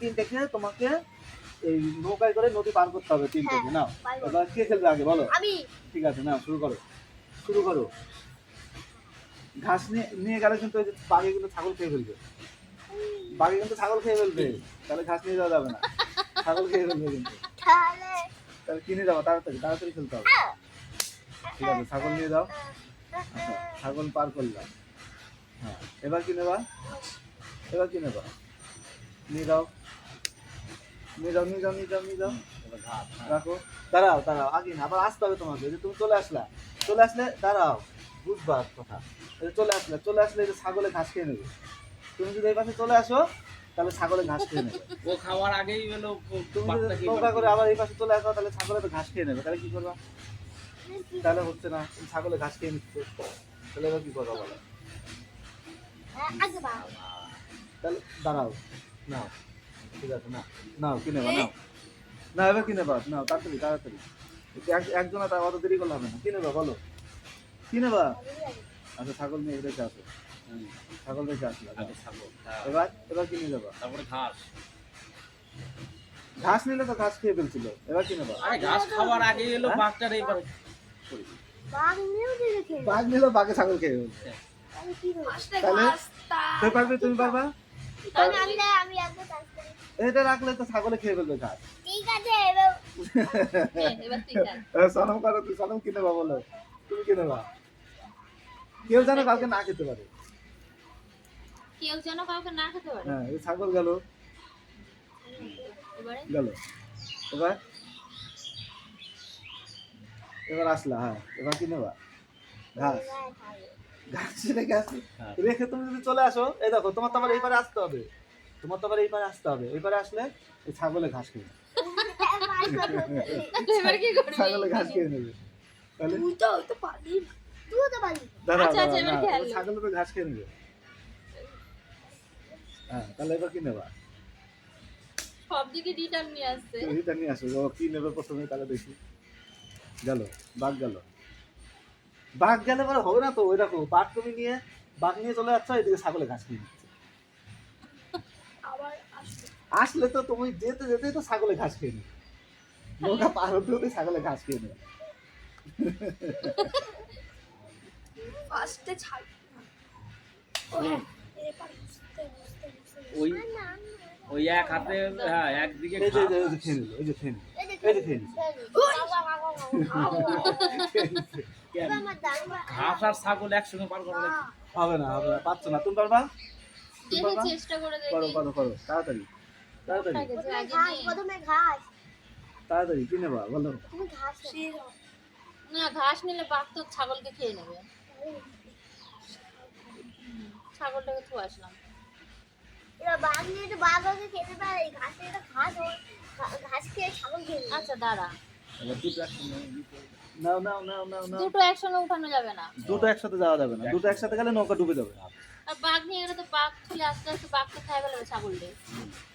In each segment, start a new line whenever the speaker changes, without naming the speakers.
তিনটাকে তোমাকে এই নৌকায় করে নদী পার করতে হবে তিনটাকে নাও।
পারব।
এবার কে খেলবে আগে বলো?
আমি।
ঠিক আছে না শুরু করো। শুরু করো। ঘাস নিয়ে নিয়ে গেলে কিন্তু ওই যে বাঘে কিন্তু ছাগল খেয়ে ফেলবে। বাঘে কিন্তু ছাগল খেয়ে ফেলবে। তাহলে ঘাস নিয়ে যাওয়া যাবে না। ছাগল খেয়ে ফেলবে কিন্তু।
তাহলে
তাহলে কিনে যাব তাড়াতাড়ি তাড়াতাড়ি খেলতে হবে। ঠিক আছে ছাগল নিয়ে যাও। আচ্ছা ছাগল পার করলাম। হ্যাঁ এবার কি নেবা এবার কি নেবা নিয়ে যাও। নিয়ে যাও নিয়ে যাও নিয়ে যাও নিয়ে যাও রাখো। দাঁড়াও দাঁড়াও আগে না আবার আসতে হবে তোমাকে। যে তুমি চলে আসলা। চলে আসলে দাঁড়াও বুঝবা কথা। চলে আসলে চলে আসলে এই যে ছাগলে ঘাস খেয়ে নেবে। তুমি যদি এই পাশে চলে আসো তাহলে ছাগলে ঘাস খেয়ে নেবে।
ও খাওয়ার আগেই হলো
তুমি যদি করে আবার এই পাশে চলে আসো তাহলে ছাগলে তো ঘাস খেয়ে নেবে। তাহলে কি করবা? তাহলে হচ্ছে না তুমি ছাগলে ঘাস খেয়ে নিচ্ছে। তাহলে এবার কি করবা বলো? তাহলে দাঁড়াও নাও। ঠিক আছে না নাও কিনে বা নাও না এবার কিনে বা নাও তাড়াতাড়ি তাড়াতাড়ি এক- একজনে তা অত দেরি করলে হবে না কিনে বা বলো কিনে বা আচ্ছা ছাগল নিয়ে রেখে আসো ছাগল রেখে আসলো
ছাগল, হ্যাঁ।
এবার এবার কিনে যাবা
তারপরে ঘাস
ঘাস নিলে তো ঘাস খেয়ে ফেলছিল এবার কিনে বা
ঘাস খাওয়ার আগেই এলো
হ্যাঁ?
বাঘটার এইবার
বাঘ
নিলে বাঘে ছাগল খেয়ে ফেলছে তাহলে তুমি পারবে তুমি পারবা
তাহলে আমি আমি
এটা রাখলে তো ছাগলে খেয়ে ফেলবে ঘাস
ঠিক আছে এবার
এবার তুই খেল।
এ, সনম করো তুই সনম কিনে বা বলো? তুমি কিনে বা কেউ যেন কাউকে না খেতে পারে।
কেউ কাউকে না খেতে পারে।
হ্যাঁ এই ছাগল গেল।
এবারে?
গেল। এবার? এবার আসলা হ্যাঁ। এবার কি নেবা? ঘাস। ঘাস রেখে
হ্যাঁ।
রেখে তুমি যদি চলে আসো এই দেখো তোমার তো আবার এইবারে আসতে হবে। তোমার তো আবার এইবারে আসতে হবে। এইবারে আসলে এই ছাগলে ঘাস খেয়ে ছাগলে ঘাস খেয়ে নেবে। তাহলে?
তুই তো তো পারবি। তুই তো পারবি।
দাঁড়াও
আচ্ছা, আচ্ছা,
ছাগলে তো ঘাস খেয়ে নেবে। হ্যাঁ তাহলে এবার কি নেবা?
সব রিটার্ন নিয়ে আসছে।
এইটা নিয়ে আসো ও কি নেবে প্রথমে তাহলে দেখি। গেল বাঘ গেল। বাঘ গেলে পরে হবে না তো? ওই দেখো বাঘ তুমি নিয়ে বাঘ নিয়ে চলে যাচ্ছ এদিকে ছাগলে ঘাস
আসবে
আসলে তো তুমি যেতে যেতেই তো ছাগলে ঘাস খেয়ে নেবে। নৌকা পার হতে হতে ছাগলে ঘাস খেয়ে নেবে।
ফার্স্টে বুঝতে
ওই
না না
ওই এক হাতে হ্যাঁ একদিকে
এই যে
ঘাস,
এই যে এই যে
এই দাঁড়িয়ে
ঘাস আর ছাগল একসঙ্গে পার করে।
হবে না হবে না পাচ্ছ না। তুমি পারবা?
চেষ্টা করে
করো করো করো তাড়াতাড়ি। তাড়াতাড়ি। কি নেবা বলো।
না ঘাস নিলে বাঘ তো ছাগলকে খেয়ে নেবে। ছাগলটাকে থু আসলাম।
বাঘ নিয়ে তো বাঘ ওকে খেতে পারে ঘাস নিয়ে তো ঘাস ঘাস খেয়ে ছাগল খেয়ে
আচ্ছা দাঁড়া।
দুটো একসঙ্গে
নাও নাও নাও নাও নাও।
দুটো একসঙ্গে উঠানো যাবে না।
দুটো একসাথে যাওয়া যাবে না। দুটো একসাথে গেলে নৌকা ডুবে যাবে।
আর বাঘ নিয়ে গেলে তো বাঘ তুলে আস্তে আস্তে বাঘকে খাই ফেলবে
খাবে।
আর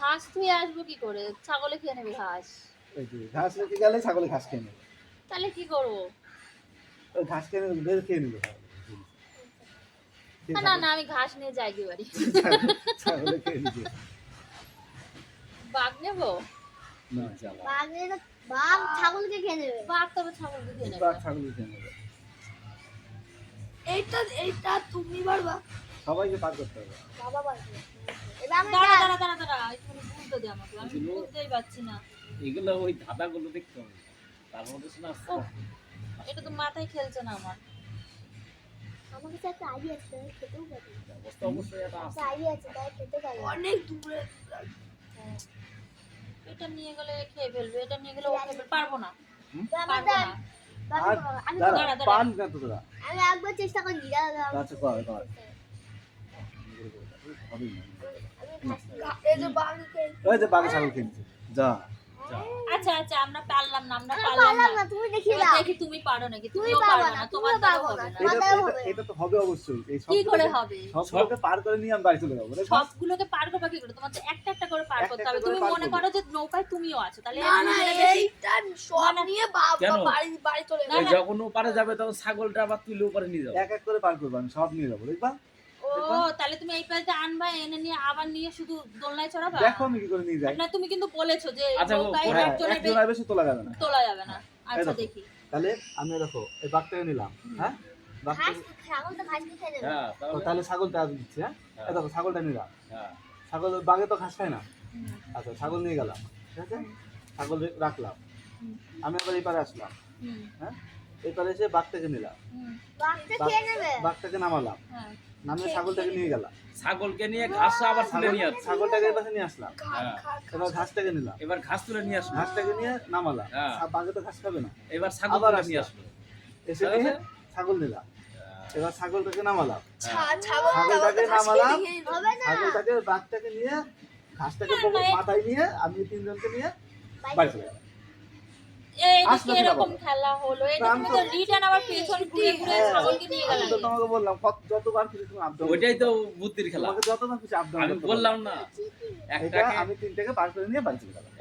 ঘাস আসব কি করে? ছাগলে খেয়ে নেবে ঘাস।
এই যে ঘাস রেখে গেলে ছাগলে ঘাস খেয়ে নেবে।
তাহলে কি করব?
ওই ঘাস খেয়ে নেবে বের খেয়ে নেবে
না, না না আমি ঘাস নিয়ে যাই কি বাড়ি
ছাগলে খেয়ে নেবে।
বাঘ নেব?
না।
বাঘ ছাগলকে খেয়ে নেবে।
বাঘ তবে ছাগলকে খেয়ে নেবে।
বাঘ ছাগলে খেয়ে নেবে।
এইটা এইটা তুমি পারবা
সবাইকে পার করতে হবে।
এগুলো ওই ধাঁধাগুলো দেখতে হবে। তার মধ্যে শোনা
এটা তো মাথায় খেলছে না আমার।
আমার কাছে একটা আইডিয়া আছে খেতেও পারি
অবস্থা অবশ্যই একটা আছে।
আইডিয়া আছে তাই খেতে পারি অনেক দূরে।
এটা নিয়ে গেলে খেয়ে ফেলবে এটা নিয়ে গেলে ও খেয়ে পারব না। পারব না।
আমি একবার চেষ্টা করি।
আচ্ছা কর কর হবেই না।
এই যে বাঘকে
ওই যে বাঘে ছাগল যা।
আচ্ছা আচ্ছা আমরা পারলাম না আমরা পারলাম
পারলাম
না।
না তুমি দেখিয়ে দাও।
দেখি তুমি পারো নাকি তুমিও
পারবা না,
না তোমার দ্বারাও
না।
না।
এটা
মাথায়
এটা-
হবে।
এটা তো হবে অবশ্যই। এই
কি করে হবে?
সবগুলোকে পার করে নিয়ে আমি বাড়ি চলে যাব
সবগুলোকে পার করবা কি করে? তোমার তো একটা একটা করে পার করতে হবে। তুমি মনে করো যে নৌকায় তুমিও আছো তাহলে
না না
দুজনে বেশি-
এইটা সব নিয়ে বাবা বাড়ি বাড়ি চলে
না,
যখন ও পারে যাবে তখন ছাগলটা আবার তুলে উপরে নিয়ে যাবে।
এক এক করে পার করব আমি সব নিয়ে যাব দেখবা?
ও তাহলে তুমি এই পাশে আনবা এনে নিয়ে আবার নিয়ে শুধু দোলনায় চড়াবা?
দেখো আমি কি করে নিয়ে যাই।
না তুমি কিন্তু বলেছ যে
আচ্ছা,
নৌকায়
বেশি তোলা যাবে না।
তোলা যাবে না। আচ্ছা
দেখি তাহলে আমি দেখো এই বাঘটাকে নিলাম হ্যাঁ?
হ্যাঁ তাহলে
ছাগলটা আজ দিচ্ছি হ্যাঁ?
হ্যাঁ।
দেখো ছাগলটা নিলাম।
হ্যাঁ।
ছাগল বাঘে তো ঘাস খায় না। আচ্ছা ছাগল নিয়ে গেলাম ঠিক আছে? ছাগল রাখলাম। আমি আবার এই পারে আসলাম হ্যাঁ? এই পারে এসে বাঘটাকে নিলাম। বাঘটাকে নামালাম।
হ্যাঁ,
নামিয়ে ছাগলটাকে নিয়ে গেলাম।
ছাগলকে নিয়ে ঘাস আবার তুলে
ছাগল
নিয়ে আসছে
ছাগলটাকে এই পাশে নিয়ে আসলাম।
হ্যাঁ।
এবার ঘাসটাকে নিলাম।
এবার ঘাস তুলে নিয়ে আসলো
ঘাসটাকে নিয়ে নামালাম।
হ্যাঁ।
বাঘে তো ঘাস খাবে না।
এবার ছাগল
আবার
নিয়ে আসলো
এসে নিয়ে ছাগল নিলাম। এবার ছাগলটাকে নামালাম।
হ্যাঁ।
ছাগলটাকে নামালাম। ছাগলটাকে বাঘটাকে নিয়ে ঘাসটাকে মাথায় নিয়ে আমি তিনজনকে নিয়ে বাড়ি চলে গেলাম
ওইটাই তো বুদ্ধির খেলা। আমি বললাম না। একটা
আমি তিনটাকে পাঁচ করে নিয়ে বাড়ি চলে গেলাম।